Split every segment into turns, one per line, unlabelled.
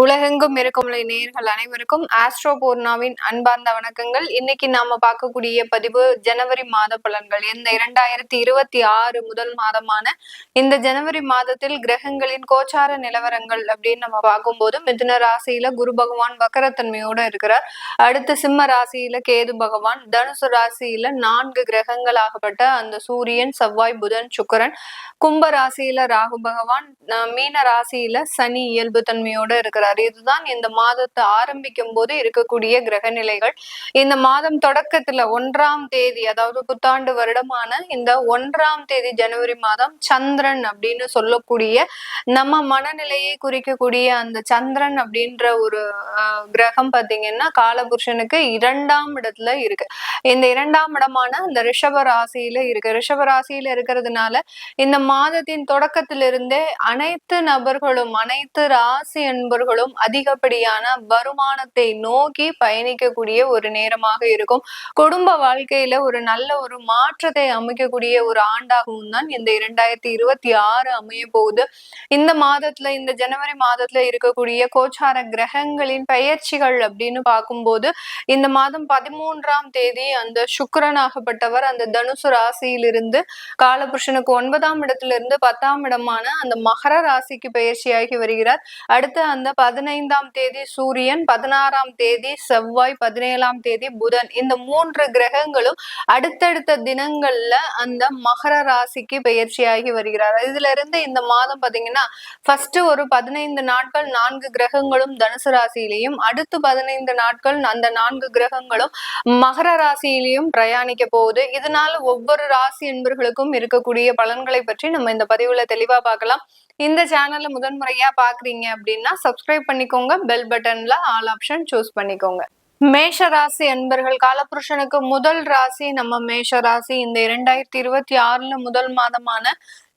உலகெங்கும் இருக்கும் நேயர்கள் அனைவருக்கும் ஆஸ்ட்ரோ பூர்ணாவின் அன்பார்ந்த வணக்கங்கள். இன்னைக்கு நாம பார்க்கக்கூடிய பதிவு ஜனவரி மாத பலன்கள். இந்த இரண்டாயிரத்தி இருபத்தி ஆறு முதல் மாதமான இந்த ஜனவரி மாதத்தில் கிரகங்களின் கோச்சார நிலவரங்கள் அப்படின்னு நம்ம பார்க்கும்போது மிதுன ராசியில குரு பகவான் வக்கரத்தன்மையோட இருக்கிறார். அடுத்து சிம்ம ராசியில கேது பகவான். தனுசு ராசியில நான்கு கிரகங்களாகப்பட்ட அந்த சூரியன் செவ்வாய் புதன் சுக்கரன். கும்ப ராசியில ராகு பகவான். மீன ராசியில சனி இயல்பு தன்மையோட இருக்கிற இருக்கிறார் இதுதான் இந்த மாதத்தை ஆரம்பிக்கும் போது இருக்கக்கூடிய கிரக நிலைகள் இந்த மாதம் தொடக்கத்துல ஒன்றாம் தேதி அதாவது புத்தாண்டு வருடமான இந்த ஒன்றாம் தேதி ஜனவரி மாதம் சந்திரன் அப்படின்னு சொல்லக்கூடிய நம்ம மனநிலையை குறிக்கக்கூடிய அந்த சந்திரன் அப்படின்ற ஒரு கிரகம் பாத்தீங்கன்னா காலபுருஷனுக்கு இரண்டாம் இடத்துல இருக்கு. இந்த இரண்டாம் இடமான இந்த ரிஷப ராசியில இருக்கு. ரிஷப ராசியில இருக்கிறதுனால இந்த மாதத்தின் தொடக்கத்திலிருந்தே அனைத்து நபர்களும் அனைத்து ராசி என்பர்களும் நபர்களும் அதிகப்படியான வருமானத்தை நோக்கி பயணிக்கக்கூடிய ஒரு நேரமாக இருக்கும். குடும்ப வாழ்க்கையில ஒரு நல்ல ஒரு மாற்றத்தை அமைக்கக்கூடிய ஒரு ஆண்டாகவும் தான் இந்த இரண்டாயிரத்தி இருபத்தி ஆறு அமைய போகுது. இந்த மாதத்துல இந்த ஜனவரி மாதத்துல இருக்கக்கூடிய கோச்சார கிரகங்களின் பெயர்ச்சிகள் அப்படின்னு பார்க்கும்போது இந்த மாதம் பதிமூன்றாம் தேதி அந்த சுக்கரனாகப்பட்டவர் அந்த தனுசு ராசியிலிருந்து காலபுருஷனுக்கு ஒன்பதாம் இடத்துல இருந்து பத்தாம் இடமான அந்த மகர ராசிக்கு பயிற்சியாகி வருகிறார். அடுத்து அந்த பதினைந்தாம் தேதி சூரியன் பதினாறாம் தேதி செவ்வாய் பதினேழாம் தேதி புதன். இந்த மூன்று கிரகங்களும் அடுத்தடுத்த தினங்கள்ல அந்த மகர ராசிக்கு பயிற்சியாகி வருகிறார். இதுல இருந்து இந்த மாதம் பாத்தீங்கன்னா ஃபர்ஸ்ட் ஒரு பதினைந்து நாட்கள் நான்கு கிரகங்களும் தனுசு ராசியிலையும் அடுத்து பதினைந்து நாட்கள் அந்த நான்கு கிரகங்களும் மகர ராசியிலையும் பிரயாணிக்க போகுது. இதனால ஒவ்வொரு ராசி என்பர்களுக்கும் இருக்கக்கூடிய பலன்களை பற்றி நம்ம இந்த பதிவுல தெளிவா பார்க்கலாம். இந்த சேனல்ல முதன்முறையா பாக்குறீங்க அப்படின்னா சப்ஸ்கிரைப் பண்ணிக்கோங்க. பெல் பட்டன்ல ஆல் ஆப்ஷன் சூஸ் பண்ணிக்கோங்க. மேஷ ராசி அன்பர்கள் காலபுருஷனுக்கு முதல் ராசி. நம்ம மேஷ ராசி இந்த இரண்டாயிரத்தி இருபத்தி ஆறுல முதல் மாதமான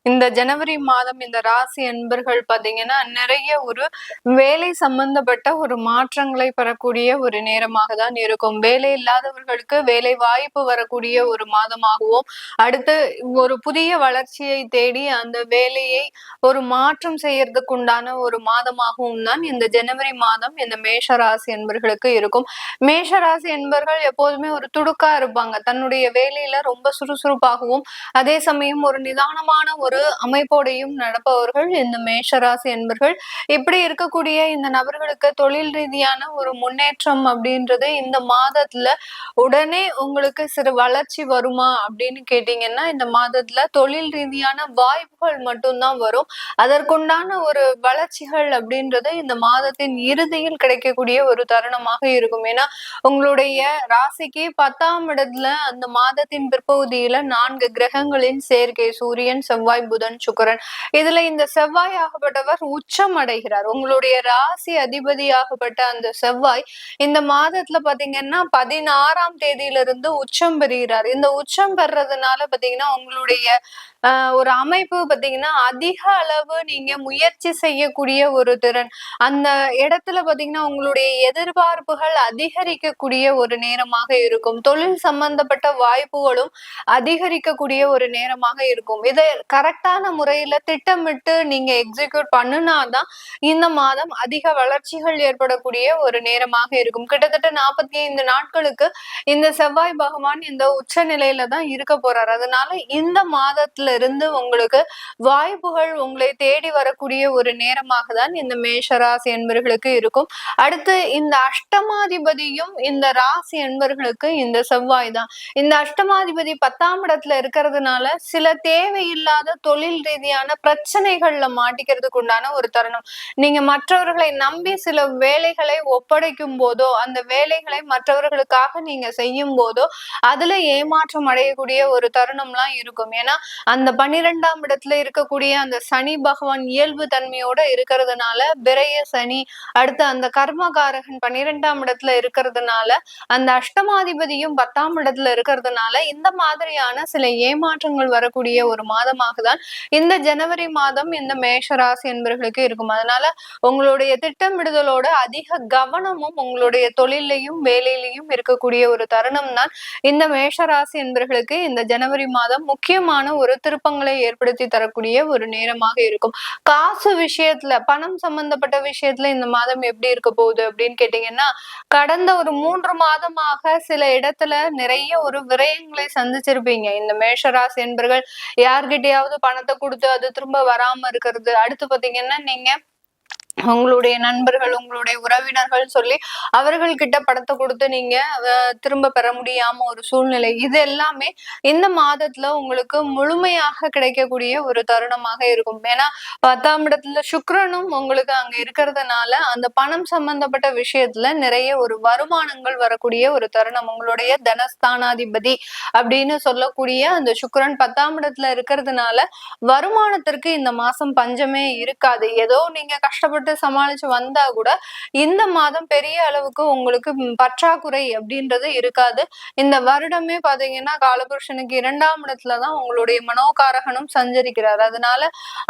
இந்த ஜனவரி மாதம் இந்த ராசி அன்பர்கள் பாத்தீங்கன்னா நிறைய ஒரு வேலை சம்பந்தப்பட்ட ஒரு மாற்றங்களை பெறக்கூடிய ஒரு நேரமாக தான் இருக்கும். வேலை இல்லாதவர்களுக்கு வேலை வாய்ப்பு வரக்கூடிய ஒரு மாதமாகவும் அடுத்து ஒரு புதிய வளர்ச்சியை தேடி அந்த வேலையை ஒரு மாற்றம் செய்யறதுக்கு உண்டான ஒரு மாதமாகவும் தான் இந்த ஜனவரி மாதம் இந்த மேஷ ராசி என்பர்களுக்கு இருக்கும். மேஷ ராசி என்பர்கள் எப்போதுமே ஒரு துடுக்கா இருப்பாங்க. தன்னுடைய வேலையில ரொம்ப சுறுசுறுப்பாகவும் அதே சமயம் ஒரு நிதானமான ஒரு ஒரு அமைப்போடையும் நடப்பவர்கள் இந்த மேஷராசி என்பர்கள். இப்படி இருக்கக்கூடிய இந்த நபர்களுக்கு தொழில் ரீதியான ஒரு முன்னேற்றம் அப்படின்றது இந்த மாதத்துல உடனே உங்களுக்கு சிறு வளர்ச்சி வருமா அப்படின்னு கேட்டீங்கன்னா இந்த மாதத்துல தொழில் ரீதியான வாய்ப்புகள் மட்டும்தான் வரும். அதற்குண்டான ஒரு வளர்ச்சிகள் அப்படின்றது இந்த மாதத்தின் இறுதியில் கிடைக்கக்கூடிய ஒரு தருணமாக இருக்கும். ஏன்னா உங்களுடைய ராசிக்கு பத்தாம் இடத்துல அந்த மாதத்தின் பிற்பகுதியில நான்கு கிரகங்களின் சேர்க்கை சூரியன் செவ்வாய் புதன் சுக்கரன் இதுல இந்த செவ்வாய் ஆகப்பட்டவர் உச்சம் அடைகிறார். உங்களுடைய ராசி அதிபதியாகப்பட்ட அந்த செவ்வாய் இந்த மாதத்துல பாத்தீங்கன்னா பதினாறாம் தேதியில இருந்து உச்சம் பெறுகிறார். இந்த உச்சம் பெறதுனால பாத்தீங்கன்னா உங்களுடைய ஒரு அமைப்பு பாத்தீங்கன்னா அதிக அளவு நீங்க முயற்சி செய்யக்கூடிய ஒரு திறன். அந்த இடத்துல பாத்தீங்கன்னா உங்களுடைய எதிர்பார்ப்புகள் அதிகரிக்கக்கூடிய ஒரு நேரமாக இருக்கும். தொழில் சம்பந்தப்பட்ட வாய்ப்புகளும் அதிகரிக்கக்கூடிய ஒரு நேரமாக இருக்கும். இதை கரெக்டான முறையில திட்டமிட்டு நீங்க எக்ஸிக்யூட் பண்ணுனாதான் இந்த மாதம் அதிக வளர்ச்சிகள் ஏற்படக்கூடிய ஒரு நேரமாக இருக்கும். கிட்டத்தட்ட நாற்பத்தி ஐந்து நாட்களுக்கு இந்த செவ்வாய் பகவான் இந்த உச்ச நிலையில தான் இருக்க போறாரு. அதனால இந்த மாதத்துல இருந்து உங்களுக்கு வாய்ப்புகள் உங்களை தேடி வரக்கூடிய ஒரு நேரமாக தான் இந்த மேஷ ராசி என்பர்களுக்கு இருக்கும். அடுத்து இந்த அஷ்டமாதிபதியும் இந்த ராசி என்பர்களுக்கு இந்த செவ்வாய் தான். இந்த அஷ்டமாதிபதி பத்தாம் இடத்துல இருக்கிறதுனால சில தேவையில்லாத தொழில் ரீதியான பிரச்சனைகள்ல மாட்டிக்கிறதுக்கு உண்டான ஒரு தருணம். நீங்க மற்றவர்களை நம்பி சில வேலைகளை ஒப்படைக்கும் போதோ அந்த வேலைகளை மற்றவர்களுக்காக நீங்க செய்யும் போதோ அதுல ஏமாற்றம் அடையக்கூடிய ஒரு தருணம்லாம் இருக்கும். ஏன்னா அந்த பன்னிரெண்டாம் இடத்துல இருக்கக்கூடிய அந்த சனி பகவான் இயல்பு தன்மையோட இருக்கிறதுனால விரைய சனி அடுத்து அந்த கர்மகாரகன் பன்னிரெண்டாம் இடத்துல இருக்கிறதுனால அந்த அஷ்டமாதிபதியும் பத்தாம் இடத்துல இருக்கிறதுனால இந்த மாதிரியான சில ஏமாற்றங்கள் வரக்கூடிய ஒரு மாதமாக தான் இந்த ஜனவரி மாதம் இந்த மேஷ ராசி என்பர்களுக்கு இருக்கும். அதனால உங்களுடைய திட்டமிடுதலோட அதிக கவனமும் உங்களுடைய தொழிலையும் வேலையிலையும் இருக்கக்கூடிய ஒரு தருணம் தான் இந்த மேஷ ராசி என்பர்களுக்கு இந்த ஜனவரி மாதம் முக்கியமான ஒரு திருப்பங்களை ஏற்படுத்தி தரக்கூடிய ஒரு நேரமாக இருக்கும். காசு விஷயத்துல பணம் சம்பந்தப்பட்ட விஷயத்துல இந்த மாதம் எப்படி இருக்க போகுது அப்படின்னு கேட்டீங்கன்னா கடந்த ஒரு மூன்று மாதமாக சில இடத்துல நிறைய ஒரு விரயங்களை சந்திச்சிருப்பீங்க. இந்த மேஷராசி என்பர்கள் யார்கிட்டயாவது பணத்தை கொடுத்து அது திரும்ப வராம இருக்கிறது. அடுத்து பாத்தீங்கன்னா நீங்க உங்களுடைய நண்பர்கள் உங்களுடைய உறவினர்கள் சொல்லி அவர்கள் கிட்ட படத்தை கொடுத்து நீங்க திரும்ப பெற முடியாம ஒரு சூழ்நிலை. இது எல்லாமே இந்த மாதத்துல உங்களுக்கு முழுமையாக கிடைக்கக்கூடிய ஒரு தருணமாக இருக்கும். ஏன்னா பத்தாம் இடத்துல சுக்கரனும் உங்களுக்கு அங்க இருக்கிறதுனால அந்த பணம் சம்பந்தப்பட்ட விஷயத்துல நிறைய ஒரு வருமானங்கள் வரக்கூடிய ஒரு தருணம். உங்களுடைய தனஸ்தானாதிபதி அப்படின்னு சொல்லக்கூடிய அந்த சுக்கரன் பத்தாம் இடத்துல இருக்கிறதுனால வருமானத்திற்கு இந்த மாசம் பஞ்சமே இருக்காது. ஏதோ நீங்க கஷ்டப்பட்டு கஷ்டப்பட்டு சமாளிச்சு வந்தா கூட இந்த மாதம் பெரிய அளவுக்கு உங்களுக்கு பற்றாக்குறை அப்படின்றது இருக்காது. இந்த வருடமே பாத்தீங்கன்னா காலபுருஷனுக்கு இரண்டாம் இடத்துலதான் உங்களுடைய மனோகாரகனும் சஞ்சரிக்கிறார். அதனால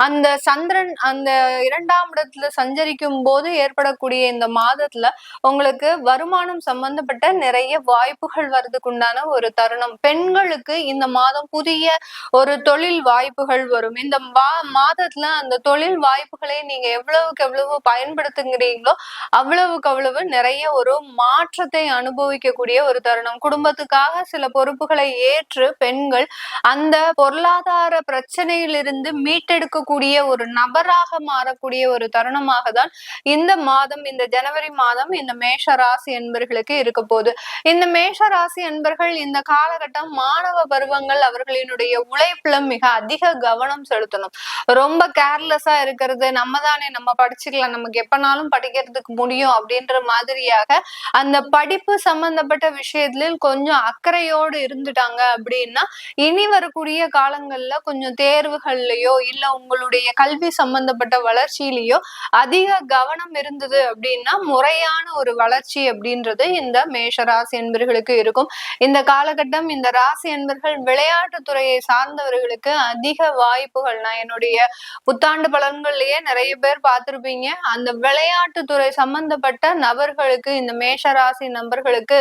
அந்த சந்திரன் அந்த இரண்டாம் இடத்துல சஞ்சரிக்கும் போது ஏற்படக்கூடிய இந்த மாதத்துல உங்களுக்கு வருமானம் சம்பந்தப்பட்ட நிறைய வாய்ப்புகள் வர்றதுக்கு உண்டான ஒரு தருணம். பெண்களுக்கு இந்த மாதம் புதிய ஒரு தொழில் வாய்ப்புகள் வரும். இந்த மாதத்துல அந்த தொழில் வாய்ப்புகளை நீங்க எவ்வளவுக்கு எவ்வளவு எவ்வளவு பயன்படுத்துகிறீங்களோ அவ்வளவுக்கு அவ்வளவு நிறைய ஒரு மாற்றத்தை அனுபவிக்கக்கூடிய ஒரு தருணம். குடும்பத்துக்காக சில பொறுப்புகளை ஏற்று பெண்கள் அந்த பொருளாதார பிரச்சனையிலிருந்து மீட்டெடுக்கக்கூடிய ஒரு நபராக மாறக்கூடிய ஒரு தருணமாக தான் இந்த மாதம் இந்த ஜனவரி மாதம் இந்த மேஷ ராசி என்பர்களுக்கு இருக்க போகுது. இந்த மேஷ ராசி என்பர்கள் இந்த காலகட்டம் மாணவ பருவங்கள் அவர்களினுடைய உழைப்புல மிக அதிக கவனம் செலுத்தணும். ரொம்ப கேர்லெஸ்ஸா இருக்கிறது. நம்ம தானே நம்ம படிச்சு படிச்சுக்கலாம் நமக்கு எப்பனாலும் படிக்கிறதுக்கு முடியும் அப்படின்ற மாதிரியாக அந்த படிப்பு சம்பந்தப்பட்ட விஷயத்துல கொஞ்சம் அக்கறையோடு இருந்துட்டாங்க அப்படின்னா இனி வரக்கூடிய காலங்கள்ல கொஞ்சம் தேர்வுகள்லயோ இல்ல உங்களுடைய கல்வி சம்பந்தப்பட்ட வளர்ச்சியிலயோ அதிக கவனம் இருந்தது அப்படின்னா முறையான ஒரு வளர்ச்சி அப்படின்றது இந்த மேஷ ராசி என்பர்களுக்கு இருக்கும். இந்த காலகட்டம் இந்த ராசி என்பர்கள் விளையாட்டு துறையை சார்ந்தவர்களுக்கு அதிக வாய்ப்புகள். நான் என்னுடைய புத்தாண்டு பலன்கள்லயே நிறைய பேர் பார்த்திருப்பீங்க. பாத்தீங்க அந்த விளையாட்டுத்துறை சம்பந்தப்பட்ட நபர்களுக்கு இந்த மேஷராசி நபர்களுக்கு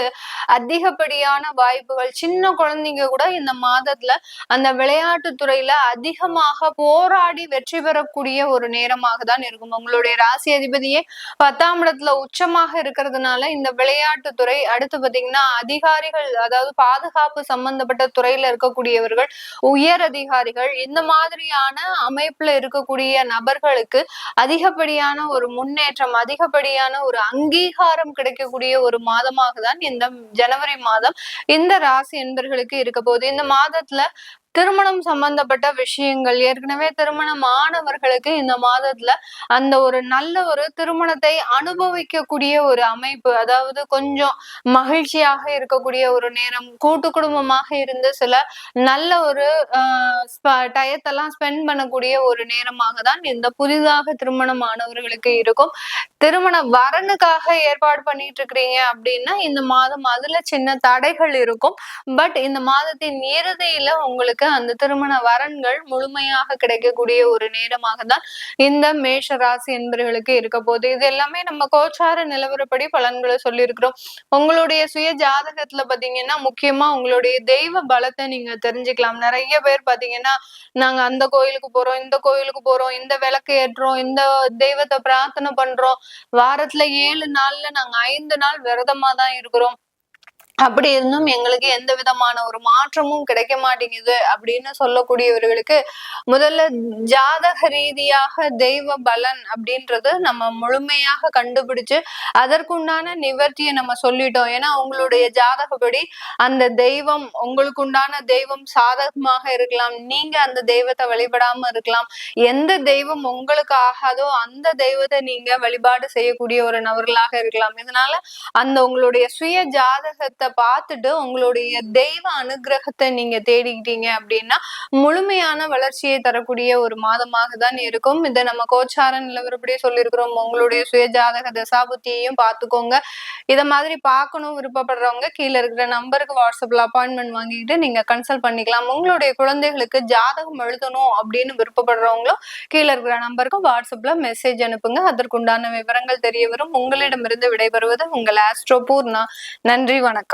அதிகப்படியான வாய்ப்புகள். சின்ன குழந்தைங்க கூட இந்த மாதத்துல அந்த விளையாட்டு துறையில அதிகமாக போராடி வெற்றி பெறக்கூடிய ஒரு நேரமாக தான் இருக்கும். உங்களுடைய ராசி அதிபதியே பத்தாம் இடத்துல உச்சமாக இருக்கிறதுனால இந்த விளையாட்டுத்துறை அடுத்து பாத்தீங்கன்னா அதிகாரிகள் அதாவது பாதுகாப்பு சம்பந்தப்பட்ட துறையில இருக்கக்கூடியவர்கள் உயர் அதிகாரிகள் இந்த மாதிரியான அமைப்புல இருக்கக்கூடிய நபர்களுக்கு அதிகப்படியான அதிகப்படியான ஒரு முன்னேற்றம் அதிகப்படியான ஒரு அங்கீகாரம் கிடைக்கக்கூடிய ஒரு மாதமாக தான் இந்த ஜனவரி மாதம் இந்த ராசி என்பர்களுக்கு இருக்க போகுது. இந்த மாதத்துல திருமணம் சம்பந்தப்பட்ட விஷயங்கள். ஏற்கனவே திருமணம் ஆனவர்களுக்கு இந்த மாதத்துல அந்த ஒரு நல்ல ஒரு திருமணத்தை அனுபவிக்கக்கூடிய ஒரு அமைப்பு அதாவது கொஞ்சம் மகிழ்ச்சியாக இருக்கக்கூடிய ஒரு நேரம் கூட்டு குடும்பமாக இருந்து சில நல்ல ஒரு டயத்தெல்லாம் ஸ்பெண்ட் பண்ணக்கூடிய ஒரு நேரமாக தான் இந்த புதிதாக திருமணம் ஆனவர்களுக்கு இருக்கும். திருமண வரனுக்காக ஏற்பாடு பண்ணிட்டு இருக்கிறீங்க அப்படின்னா இந்த மாதம் அதுல சின்ன தடைகள் இருக்கும். பட் இந்த மாதத்தின் இறுதியில உங்களுக்கு அந்த திருமண வரன்கள் முழுமையாக கிடைக்கக்கூடிய ஒரு நேரமாக தான் இந்த மேஷ ராசி என்பவர்களுக்கு இருக்க போகுது. இது எல்லாமே நம்ம கோச்சார நிலவரப்படி பலன்களை சொல்லியிருக்கிறோம். உங்களுடைய சுய ஜாதகத்துல பாத்தீங்கன்னா முக்கியமா உங்களுடைய தெய்வ பலத்தை நீங்க தெரிஞ்சுக்கலாம். நிறைய பேர் பாத்தீங்கன்னா நாங்க அந்த கோயிலுக்கு போறோம் இந்த கோயிலுக்கு போறோம் இந்த விளக்கு ஏற்றுறோம் இந்த தெய்வத்தை பிரார்த்தனை பண்றோம். வாரத்துல ஏழு நாள்ல நாங்க ஐந்து நாள் விரதமா தான் இருக்கிறோம். அப்படி இருந்தும் எங்களுக்கு எந்த விதமான ஒரு மாற்றமும் கிடைக்க மாட்டேங்குது அப்படின்னு சொல்லக்கூடியவர்களுக்கு முதல்ல ஜாதக ரீதியாக தெய்வ பலன் அப்படின்றது நம்ம முழுமையாக கண்டுபிடிச்சு அதற்குண்டான நிவர்த்தியை நம்ம சொல்லிட்டோம். ஏன்னா உங்களுடைய ஜாதகப்படி அந்த தெய்வம் உங்களுக்கு உண்டான தெய்வம் சாதகமாக இருக்கலாம். நீங்க அந்த தெய்வத்தை வழிபடாம இருக்கலாம். எந்த தெய்வம் உங்களுக்கு ஆகாதோ அந்த தெய்வத்தை நீங்க வழிபாடு செய்யக்கூடிய ஒரு நபர்களாக இருக்கலாம். இதனால அந்த உங்களுடைய சுய ஜாதகத்தை ஜாதகத்தை பார்த்துட்டு உங்களுடைய தெய்வ அனுகிரகத்தை நீங்க தேடிக்கிட்டீங்க அப்படின்னா முழுமையான வளர்ச்சியை தரக்கூடிய ஒரு மாதமாக தான் இருக்கும். இதை நம்ம கோச்சார நிலவரப்படியே சொல்லியிருக்கிறோம். உங்களுடைய சுய ஜாதக தசாபுத்தியையும் பார்த்துக்கோங்க. இதை மாதிரி பார்க்கணும் விருப்பப்படுறவங்க கீழே இருக்கிற நம்பருக்கு வாட்ஸ்அப்ல அப்பாயின்மெண்ட் வாங்கிக்கிட்டு நீங்க கன்சல்ட் பண்ணிக்கலாம். உங்களுடைய குழந்தைகளுக்கு ஜாதகம் எழுதணும் அப்படின்னு விருப்பப்படுறவங்களும் கீழே இருக்கிற நம்பருக்கு வாட்ஸ்அப்ல மெசேஜ் அனுப்புங்க. அதற்குண்டான விவரங்கள் தெரிய வரும். உங்களிடமிருந்து விடைபெறுவது உங்கள் ஆஸ்ட்ரோ பூர்ணா. நன்றி வணக்கம்.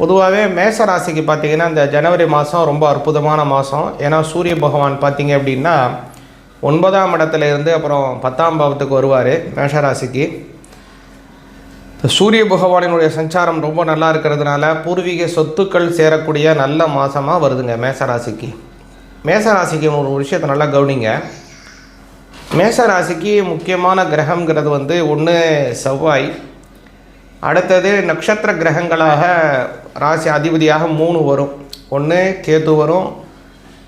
பொதுவாகவே மேச ராசிக்கு பார்த்தீங்கன்னா இந்த ஜனவரி மாதம் ரொம்ப அற்புதமான மாதம் ஏன்னா சூரிய பகவான் பார்த்தீங்க அப்படின்னா ஒன்பதாம் இடத்துல இருந்து அப்புறம் பத்தாம் பாவத்துக்கு வருவார் மேஷராசிக்கு. இந்த சூரிய பகவானினுடைய சஞ்சாரம் ரொம்ப நல்லா இருக்கிறதுனால பூர்வீக சொத்துக்கள் சேரக்கூடிய நல்ல மாதமாக வருதுங்க மேசராசிக்கு. மேசராசிக்கு ஒரு விஷயத்தை நல்லா கவனிங்க. மேசராசிக்கு முக்கியமான கிரகங்கிறது வந்து ஒன்று செவ்வாய். அடுத்தது நட்சத்திர கிரகங்களாக ராசி அதிபதியாக மூணு வரும். ஒன்று கேது வரும்.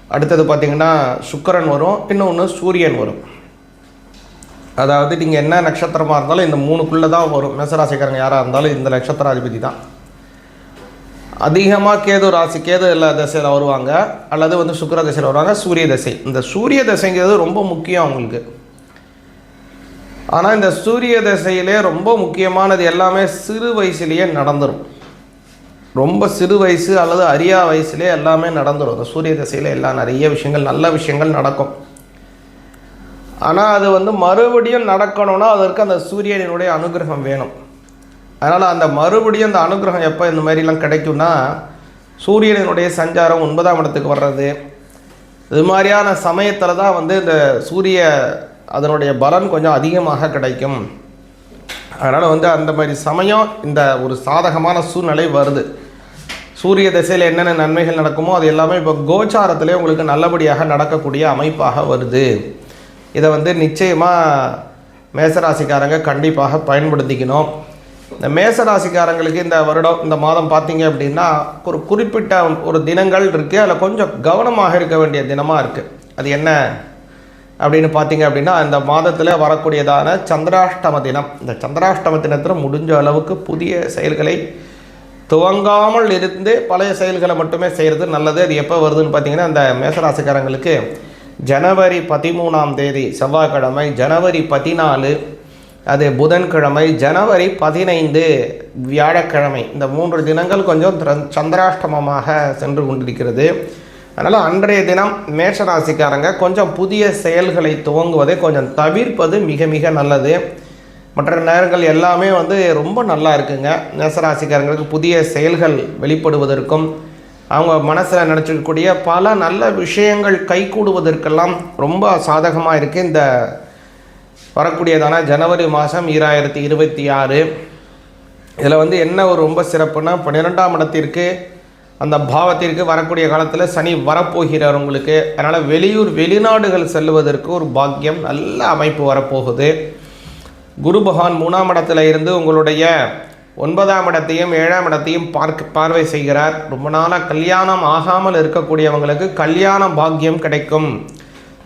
அடுத்தது பார்த்திங்கன்னா சுக்கரன் வரும். இன்னொன்று சூரியன் வரும். அதாவது நீங்கள் என்ன நட்சத்திரமாக இருந்தாலும் இந்த மூணுக்குள்ளே தான் வரும். மேசராசிக்காரங்க யாராக இருந்தாலும் இந்த நட்சத்திராதிபதி தான். அதிகமாக கேது ராசி கேது எல்லா திசையில் வருவாங்க. அல்லது வந்து சுக்கிர திசையில் வருவாங்க சூரிய திசை. இந்த சூரிய தசைங்கிறது ரொம்ப முக்கியம் அவங்களுக்கு. ஆனால் இந்த சூரிய தசையிலே ரொம்ப முக்கியமானது எல்லாமே சிறு வயசுலேயே நடந்துடும் ரொம்ப சிறு வயசு அல்லது அரியா வயசுலேயே எல்லாமே நடந்துடும் அந்த சூரிய தசையில் எல்லாம் நிறைய விஷயங்கள் நல்ல விஷயங்கள் நடக்கும். ஆனால் அது வந்து மறுபடியும் நடக்கணும்னா அதற்கு அந்த சூரியனினுடைய அனுகிரகம் வேணும். அதனால் அந்த மறுபடியும் அந்த அனுகிரகம் எப்போ இந்த மாதிரிலாம் கிடைக்கும்னா சூரியனினுடைய சஞ்சாரம் ஒன்பதாம் இடத்துக்கு வர்றது. இது மாதிரியான சமயத்தில் தான் வந்து இந்த சூரிய அதனுடைய பலன் கொஞ்சம் அதிகமாக கிடைக்கும். அதனால் வந்து அந்த மாதிரி சமயம் இந்த ஒரு சாதகமான சூழ்நிலை வருது. சூரிய திசையில் என்னென்ன நன்மைகள் நடக்குமோ அது எல்லாமே இப்போ கோச்சாரத்திலே உங்களுக்கு நல்லபடியாக நடக்கக்கூடிய அமைப்பாக வருது. இதை வந்து நிச்சயமாக மேசராசிக்காரங்க கண்டிப்பாக பயன்படுத்திக்கணும். இந்த மேசராசிக்காரங்களுக்கு இந்த வருடம் இந்த மாதம் பார்த்தீங்க அப்படின்னா ஒரு குறிப்பிட்ட ஒரு தினங்கள் இருக்குது அதில் கொஞ்சம் கவனமாக இருக்க வேண்டிய தினமாக இருக்குது அது என்ன அப்படின்னு பார்த்தீங்க அப்படின்னா இந்த மாதத்தில் வரக்கூடியதான சந்திராஷ்டம தினம். இந்த சந்திராஷ்டம தினத்தில் முடிஞ்ச அளவுக்கு புதிய செயல்களை துவங்காமல் இருந்து பழைய செயல்களை மட்டுமே செய்கிறது நல்லது. அது எப்போ வருதுன்னு பார்த்தீங்கன்னா அந்த மேசராசிக்காரங்களுக்கு ஜனவரி பதிமூணாம் தேதி செவ்வாய்க்கிழமை ஜனவரி பதினாலு அது புதன்கிழமை ஜனவரி பதினைந்து வியாழக்கிழமை இந்த மூன்று தினங்கள் கொஞ்சம் சந்திராஷ்டமமாக சென்று கொண்டிருக்கிறது. அதனால் அன்றைய தினம் மேஷராசிக்காரங்க கொஞ்சம் புதிய செயல்களை துவங்குவதை கொஞ்சம் தவிர்ப்பது மிக மிக நல்லது. மற்ற நேரங்கள் எல்லாமே வந்து ரொம்ப நல்லா இருக்குங்க. மேசராசிக்காரங்களுக்கு புதிய செயல்கள் வெளிப்படுவதற்கும் அவங்க மனசில் நினச்சிக்கக்கூடிய பல நல்ல விஷயங்கள் கைகூடுவதற்கெல்லாம் ரொம்ப சாதகமாக இருக்குது இந்த வரக்கூடியதான ஜனவரி மாதம் ஈராயிரத்தி இருபத்தி ஆறு. இதில் வந்து என்ன ஒரு ரொம்ப சிறப்புனா பன்னிரெண்டாம் இடத்திற்கு அந்த பாவத்திற்கு வரக்கூடிய காலத்தில் சனி வரப்போகிறார் உங்களுக்கு. அதனால் வெளியூர் வெளிநாடுகள் செல்வதற்கு ஒரு பாக்கியம் நல்ல அமைப்பு வரப்போகுது. குரு பகவான் மூணாம் இடத்துல இருந்து உங்களுடைய ஒன்பதாம் இடத்தையும் ஏழாம் இடத்தையும் பார்க்க பார்வை செய்கிறார். ரொம்ப நாளாக கல்யாணம் ஆகாமல் இருக்கக்கூடியவங்களுக்கு கல்யாண பாக்கியம் கிடைக்கும்.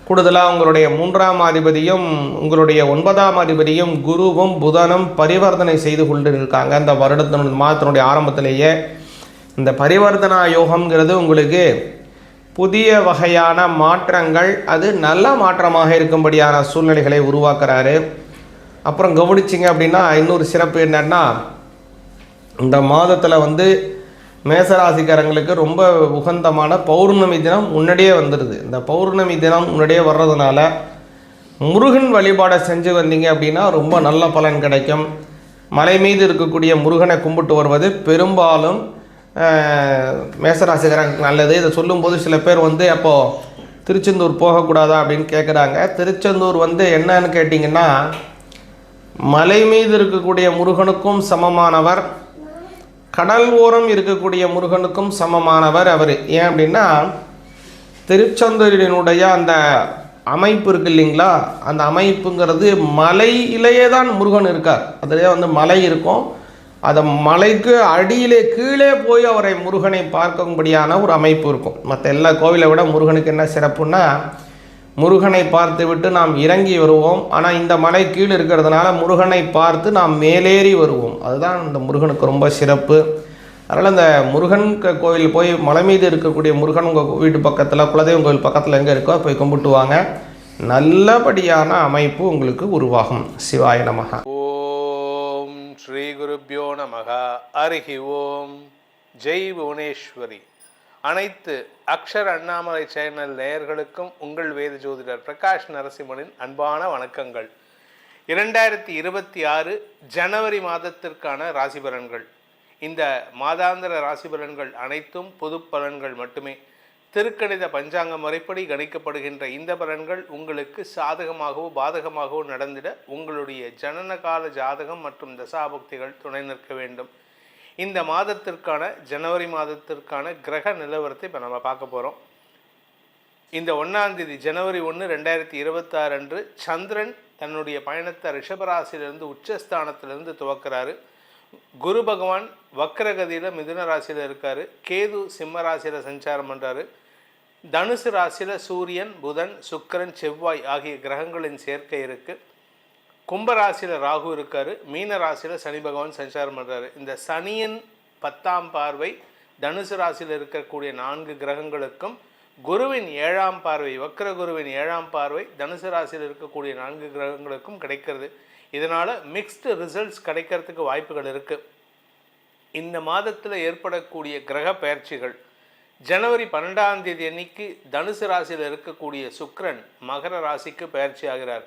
கூடுதலாக உங்களுடைய மூன்றாம் அதிபதியும் உங்களுடைய ஒன்பதாம் அதிபதியும் குருவும் புதனும் பரிவர்த்தனை செய்து கொண்டு இருக்காங்க அந்த வருடத்தினுடைய மாதத்தினுடைய ஆரம்பத்திலேயே. இந்த பரிவர்த்தனா யோகம்ங்கிறது உங்களுக்கு புதிய வகையான மாற்றங்கள் அது நல்ல மாற்றமாக இருக்கும்படியான சூழ்நிலைகளை உருவாக்குறாரு. அப்புறம் கவனிச்சிங்க அப்படின்னா இன்னொரு சிறப்பு என்னன்னா இந்த மாதத்தில் வந்து மேசராசிக்காரங்களுக்கு ரொம்ப உகந்தமான பௌர்ணமி தினம் முன்னாடியே வந்துடுது இந்த பௌர்ணமி தினம் முன்னாடியே வர்றதுனால முருகன் வழிபாடை செஞ்சு வந்தீங்க அப்படின்னா ரொம்ப நல்ல பலன் கிடைக்கும். மலை மீது இருக்கக்கூடிய முருகனை கும்பிட்டு வருவது பெரும்பாலும் மேசராசிக்காரங்களுக்கு நல்லது. இதை சொல்லும்போது சில பேர் வந்து அப்போது திருச்செந்தூர் போகக்கூடாதா அப்படின்னு கேட்குறாங்க திருச்செந்தூர் வந்து என்னன்னு கேட்டிங்கன்னா மலை மீது இருக்கக்கூடிய முருகனுக்கும் சமமானவர். கடல் ஓரம் இருக்கக்கூடிய முருகனுக்கும் சமமானவர் அவர். ஏன் அப்படின்னா திருச்செந்தூரினுடைய அந்த அமைப்பு இருக்கு இல்லைங்களா? அந்த அமைப்புங்கிறது மலையிலேயே தான் முருகன் இருக்கார். அதிலே வந்து மலை இருக்கும். அந்த மலைக்கு அடியிலே கீழே போய் அவரை முருகனை பார்க்கும்படியான ஒரு அமைப்பு இருக்கும். மற்ற எல்லா கோவிலை விட முருகனுக்கு என்ன சிறப்புன்னா முருகனை பார்த்து விட்டு நாம் இறங்கி வருவோம். ஆனால் இந்த மலை கீழே இருக்கிறதுனால முருகனை பார்த்து நாம் மேலேறி வருவோம். அதுதான் இந்த முருகனுக்கு ரொம்ப சிறப்பு. அதனால் இந்த முருகன் க- கோயில் போய் மலை மீது இருக்கக்கூடிய முருகன் உங்கள் வீட்டு பக்கத்தில் குலதெய்வம் கோயில் பக்கத்தில் எங்கே இருக்கோ போய் கும்பிட்டு வாங்க. நல்லபடியான அமைப்பு உங்களுக்கு உருவாகும். சிவாய நமகா
ஓம் ஸ்ரீ குருப்பியோ நமக அருகி ஓம். ஜெய் புவனேஸ்வரி. அனைத்து அக்ஷர் அண்ணாமலை சேனல் நேயர்களுக்கும் உங்கள் வேத ஜோதிடர் பிரகாஷ் நரசிம்மனின் அன்பான வணக்கங்கள். இரண்டாயிரத்தி இருபத்தி ஆறு ஜனவரி மாதத்திற்கான ராசி பலன்கள். இந்த மாதாந்திர ராசி பலன்கள் அனைத்தும் பொது பலன்கள் மட்டுமே. திருக்கணித பஞ்சாங்க முறைப்படி கணிக்கப்படுகின்ற இந்த பலன்கள் உங்களுக்கு சாதகமாகவோ பாதகமாகவோ நடந்திட உங்களுடைய ஜனன கால ஜாதகம் மற்றும் தசாபக்திகள் துணை நிற்க வேண்டும். இந்த மாதத்திற்கான ஜனவரி மாதத்திற்கான கிரக நிலவரத்தை இப்போ நம்ம பார்க்க போகிறோம் இந்த ஒன்றாம் தேதி ஜனவரி ஒன்று ரெண்டாயிரத்தி இருபத்தாறு அன்று சந்திரன் தன்னுடைய பயணத்தை ரிஷபராசியிலிருந்து உச்சஸ்தானத்திலிருந்து துவக்கிறாரு. குரு பகவான் வக்ரகதியில் மிதுன ராசியில் இருக்கார். கேது சிம்ம ராசியில் சஞ்சாரம் பண்ணுறாரு தனுசு ராசியில் சூரியன் புதன் சுக்கிரன் செவ்வாய் ஆகிய கிரகங்களின் சேர்க்கை இருக்குது கும்பராசியில் ராகு இருக்காரு. மீன ராசியில் சனி பகவான் சஞ்சாரம் பண்ணுறாரு இந்த சனியின் பத்தாம் பார்வை தனுசு ராசியில் இருக்கக்கூடிய நான்கு கிரகங்களுக்கும் குருவின் ஏழாம் பார்வை வக்ர குருவின் ஏழாம் பார்வை தனுசு ராசியில் இருக்கக்கூடிய நான்கு கிரகங்களுக்கும் கிடைக்கிறது. இதனால் மிக்ஸ்டு ரிசல்ட்ஸ் கிடைக்கிறதுக்கு வாய்ப்புகள் இருக்குது இந்த மாதத்தில் ஏற்படக்கூடிய கிரக பயிற்சிகள். ஜனவரி பன்னெண்டாம் தேதி அன்னைக்கு தனுசு ராசியில் இருக்கக்கூடிய சுக்ரன் மகர ராசிக்கு பயிற்சி ஆகிறார்.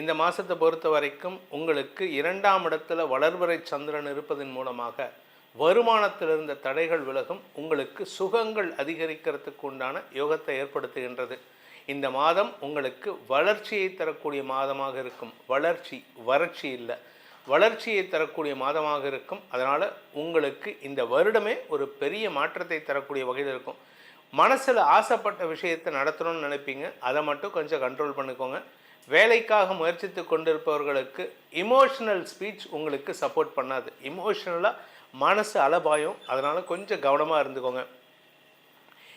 இந்த மாதத்தை பொறுத்த வரைக்கும் உங்களுக்கு இரண்டாம் இடத்துல வளர்வரை சந்திரன் இருப்பதன் மூலமாக வருமானத்தில் இருந்த தடைகள் விலகும் உங்களுக்கு சுகங்கள் அதிகரிக்கிறதுக்கு உண்டான யோகத்தை ஏற்படுத்துகின்றது. இந்த மாதம் உங்களுக்கு வளர்ச்சியை தரக்கூடிய மாதமாக இருக்கும். வளர்ச்சி வறட்சி இல்லை. வளர்ச்சியை தரக்கூடிய மாதமாக இருக்கும். அதனால் உங்களுக்கு இந்த வருடமே ஒரு பெரிய மாற்றத்தை தரக்கூடிய வகையில் இருக்கும். மனசில் ஆசைப்பட்ட விஷயத்தை நடத்தணும்னு நினைப்பீங்க. அதை மட்டும் கொஞ்சம் கண்ட்ரோல் பண்ணிக்கோங்க. வேலைக்காக முயற்சித்து கொண்டிருப்பவர்களுக்கு இமோஷனல் ஸ்பீச் உங்களுக்கு சப்போர்ட் பண்ணாது. இமோஷனலாக மனசு அலபாயும். அதனால் கொஞ்சம் கவனமாக இருந்துக்கோங்க.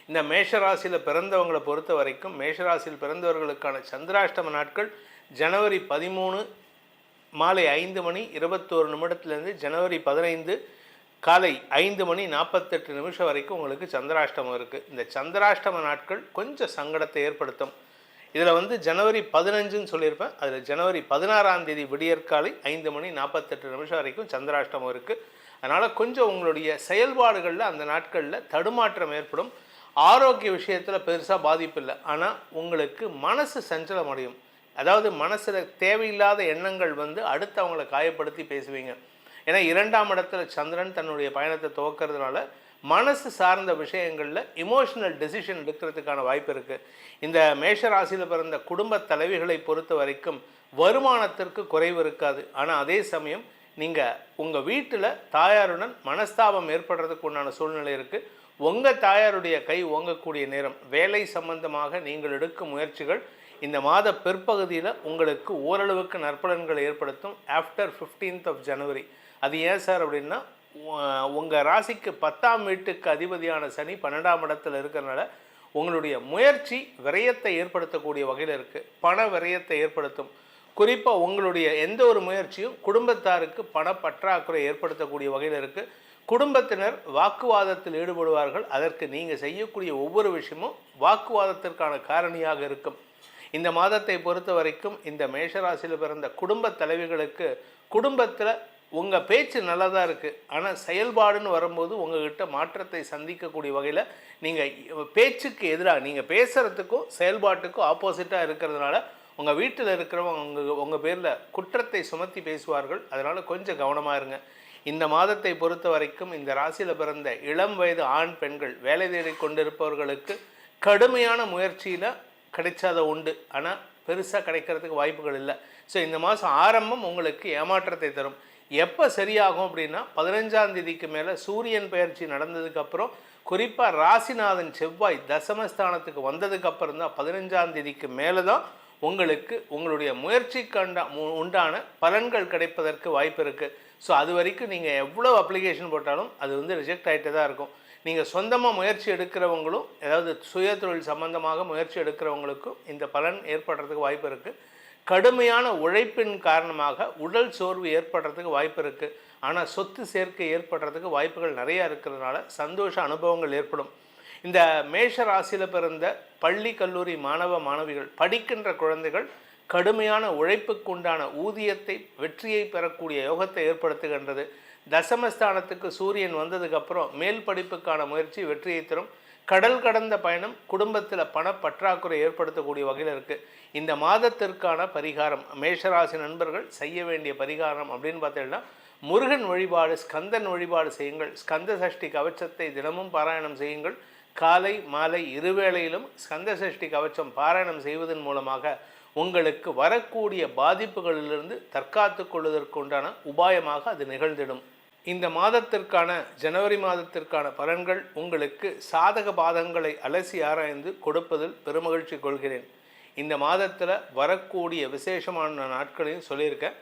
இந்த மேஷராசியில் பிறந்தவங்களை பொறுத்த வரைக்கும் மேஷராசியில் பிறந்தவர்களுக்கான சந்திராஷ்டம நாட்கள் ஜனவரி பதிமூணு மாலை ஐந்து மணி இருபத்தோரு நிமிடத்துலேருந்து ஜனவரி பதினைந்து காலை ஐந்து மணி நாற்பத்தெட்டு நிமிஷம் வரைக்கும் உங்களுக்கு சந்திராஷ்டமம் இருக்குது இந்த சந்திராஷ்டம நாட்கள் கொஞ்சம் சங்கடத்தை ஏற்படுத்தும். இதில் வந்து ஜனவரி பதினஞ்சுன்னு சொல்லியிருப்பேன். அதில் ஜனவரி பதினாறாம் தேதி விடியற்காலை ஐந்து மணி நாற்பத்தெட்டு நிமிஷம் வரைக்கும் சந்திராஷ்டமம் இருக்குது அதனால் கொஞ்சம் உங்களுடைய செயல்பாடுகளில் அந்த நாட்களில் தடுமாற்றம் ஏற்படும். ஆரோக்கிய விஷயத்தில் பெருசாக பாதிப்பு இல்லை. ஆனால் உங்களுக்கு மனசு சஞ்சலம் அடையும். அதாவது மனசில் தேவையில்லாத எண்ணங்கள் வந்து அடுத்தவங்களை காயப்படுத்தி பேசுவீங்க. ஏன்னா இரண்டாம் இடத்துல சந்திரன் தன்னுடைய பயணத்தை துவக்கிறதுனால மனசு சார்ந்த விஷயங்களில் இமோஷனல் டெசிஷன் எடுக்கிறதுக்கான வாய்ப்பு இருக்குது இந்த மேஷராசியில் பிறந்த குடும்ப தலைவிகளை பொறுத்த வரைக்கும் வருமானத்திற்கு குறைவு இருக்காது. ஆனால் அதே சமயம் நீங்கள் உங்கள் வீட்டில் தாயாருடன் மனஸ்தாபம் ஏற்படுறதுக்கு உண்டான சூழ்நிலை இருக்குது உங்கள் தாயாருடைய கை ஓங்கக்கூடிய நேரம் வேலை சம்பந்தமாக நீங்கள் எடுக்கும் முயற்சிகள் இந்த மாத பிற்பகுதியில் உங்களுக்கு ஓரளவுக்கு நற்பலன்களை ஏற்படுத்தும். ஆஃப்டர் 15th ஆஃப் ஜனவரி அது ஏன் சார் அப்படின்னா உங்கள் ராசிக்கு பத்தாம் வீட்டுக்கு அதிபதியான சனி பன்னெண்டாம் இடத்துல இருக்கிறனால உங்களுடைய முயற்சி விரயத்தை ஏற்படுத்தக்கூடிய வகையில் இருக்குது பண விரயத்தை ஏற்படுத்தும். குறிப்பாக உங்களுடைய எந்த ஒரு முயற்சியும் குடும்பத்தாருக்கு பண பற்றாக்குறை ஏற்படுத்தக்கூடிய வகையில் இருக்குது குடும்பத்தினர் வாக்குவாதத்தில் ஈடுபடுவார்கள். அதற்கு நீங்கள் செய்யக்கூடிய ஒவ்வொரு விஷயமும் வாக்குவாதத்திற்கான காரணியாக இருக்கும். இந்த மாதத்தை பொறுத்த வரைக்கும் இந்த மேஷராசியில் பிறந்த குடும்ப தலைவிகளுக்கு குடும்பத்தில் உங்கள் பேச்சு நல்லா தான் இருக்குது ஆனால் செயல்பாடுன்னு வரும்போது உங்கள்கிட்ட மாற்றத்தை சந்திக்கக்கூடிய வகையில் நீங்கள் பேச்சுக்கு எதிராக நீங்கள் பேசுகிறதுக்கும் செயல்பாட்டுக்கும் ஆப்போசிட்டாக இருக்கிறதுனால உங்கள் வீட்டில் இருக்கிறவங்க உங்கள் உங்கள் பேரில் குற்றத்தை சுமத்தி பேசுவார்கள். அதனால் கொஞ்சம் கவனமாக இருங்க. இந்த மாதத்தை பொறுத்த வரைக்கும் இந்த ராசியில் பிறந்த இளம் வயது ஆண் பெண்கள் வேலை தேடி கொண்டிருப்பவர்களுக்கு கடுமையான முயற்சியில் கிடைச்சாத உண்டு. ஆனால் பெருசாக கிடைக்கிறதுக்கு வாய்ப்புகள் இல்லை. ஸோ இந்த மாதம் ஆரம்பம் உங்களுக்கு ஏமாற்றத்தை தரும். எப்போ சரியாகும் அப்படின்னா பதினஞ்சாம் தேதிக்கு மேலே சூரியன் பயிற்சி நடந்ததுக்கப்புறம் குறிப்பாக ராசிநாதன் செவ்வாய் தசமஸ்தானத்துக்கு வந்ததுக்கப்புறம் தான் பதினஞ்சாம் தேதிக்கு மேலே தான் உங்களுக்கு உங்களுடைய முயற்சிக்கு உண்டான பலன்கள் கிடைப்பதற்கு வாய்ப்பு இருக்குது ஸோ அது வரைக்கும் நீங்கள் எவ்வளோ அப்ளிகேஷன் போட்டாலும் அது வந்து ரிஜெக்ட் ஆகிட்டு தான் இருக்கும். நீங்கள் சொந்தமாக முயற்சி எடுக்கிறவங்களும் ஏதாவது சுய தொழில் சம்மந்தமாக முயற்சி எடுக்கிறவங்களுக்கும் இந்த பலன் ஏற்படுறதுக்கு வாய்ப்பு இருக்குது கடுமையான உழைப்பின் காரணமாக உடல் சோர்வு ஏற்படுறதுக்கு வாய்ப்பு இருக்குது ஆனால் சொத்து சேர்க்கை ஏற்படுறதுக்கு வாய்ப்புகள் நிறையா இருக்கிறதுனால சந்தோஷ அனுபவங்கள் ஏற்படும். இந்த மேஷ ராசியில் பிறந்த பள்ளி கல்லூரி மாணவ மாணவிகள் படிக்கின்ற குழந்தைகள் கடுமையான உழைப்புக்கு உண்டான ஊதியத்தை வெற்றியை பெறக்கூடிய யோகத்தை ஏற்படுத்துகின்றது. தசமஸ்தானத்துக்கு சூரியன் வந்ததுக்கப்புறம் மேல் படிப்புக்கான முயற்சி வெற்றியை தரும். கடல் கடந்த பயணம் குடும்பத்தில் பணப்பற்றாக்குறை ஏற்படுத்தக்கூடிய வகையில் இருக்குது இந்த மாதத்திற்கான பரிகாரம் மேஷராசி நண்பர்கள் செய்ய வேண்டிய பரிகாரம் அப்படின்னு பார்த்தீங்கன்னா முருகன் வழிபாடு ஸ்கந்தன் வழிபாடு செய்யுங்கள். ஸ்கந்த சஷ்டி கவச்சத்தை தினமும் பாராயணம் செய்யுங்கள். காலை மாலை இருவேளையிலும் ஸ்கந்த சஷ்டி கவச்சம் பாராயணம் செய்வதன் மூலமாக உங்களுக்கு வரக்கூடிய பாதிப்புகளிலிருந்து தற்காத்து கொள்வதற்குண்டான உபாயமாக அது நிகழ்ந்திடும். இந்த மாதத்திற்கான ஜனவரி மாதத்திற்கான பலன்கள் உங்களுக்கு சாதக பாதங்களை அலசி ஆராய்ந்து கொடுப்பதில் பெருமகிழ்ச்சி கொள்கிறேன். இந்த மாதத்தில் வரக்கூடிய விசேஷமான நாட்களையும் சொல்லியிருக்கேன்.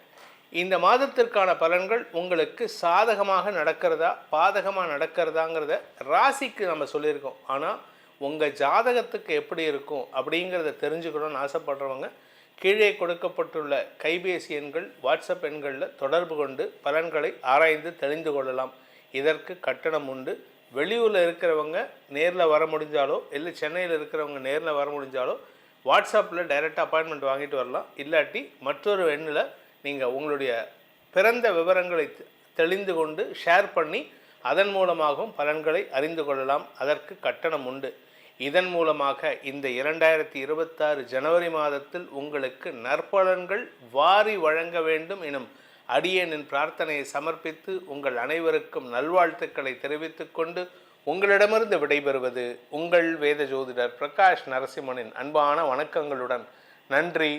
இந்த மாதத்திற்கான பலன்கள் உங்களுக்கு சாதகமாக நடக்கிறதா பாதகமாக நடக்கிறதாங்கிறத ராசிக்கு நம்ம சொல்லியிருக்கோம். ஆனால் உங்கள் ஜாதகத்துக்கு எப்படி இருக்கும் அப்படிங்கிறத தெரிஞ்சுக்கணும்னு ஆசைப்படுறவங்க கீழே கொடுக்கப்பட்டுள்ள கைபேசி எண்கள் வாட்ஸ்அப் எண்களில் தொடர்பு கொண்டு பலன்களை ஆராய்ந்து தெரிந்து கொள்ளலாம். இதற்கு கட்டணம் உண்டு. வெளியூரில் இருக்கிறவங்க நேரில் வர முடிஞ்சாலோ இல்லை சென்னையில் இருக்கிறவங்க நேரில் வர முடிஞ்சாலோ வாட்ஸ்அப்பில் டைரெக்ட் அப்பாயின்மெண்ட் வாங்கிட்டு வரலாம். இல்லாட்டி மற்றொரு எண்ணில் நீங்கள் உங்களுடைய பிறந்த விவரங்களை தெ- தெளிந்து கொண்டு ஷேர் பண்ணி அதன் மூலமாகவும் பலன்களை அறிந்து கொள்ளலாம். அதற்கு கட்டணம் உண்டு. இதன் மூலமாக இந்த இரண்டாயிரத்தி இருபத்தாறு ஜனவரி மாதத்தில் உங்களுக்கு நற்பலன்கள் வாரி வழங்க வேண்டும் எனும் அடியேனின் பிரார்த்தனையை சமர்ப்பித்து உங்கள் அனைவருக்கும் நல்வாழ்த்துக்களை தெரிவித்துக் கொண்டு உங்களிடமிருந்து விடைபெறுவது உங்கள் வேத ஜோதிடர் பிரகாஷ் நரசிம்மனின் அன்பான வணக்கங்களுடன் நன்றி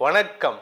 வணக்கம்.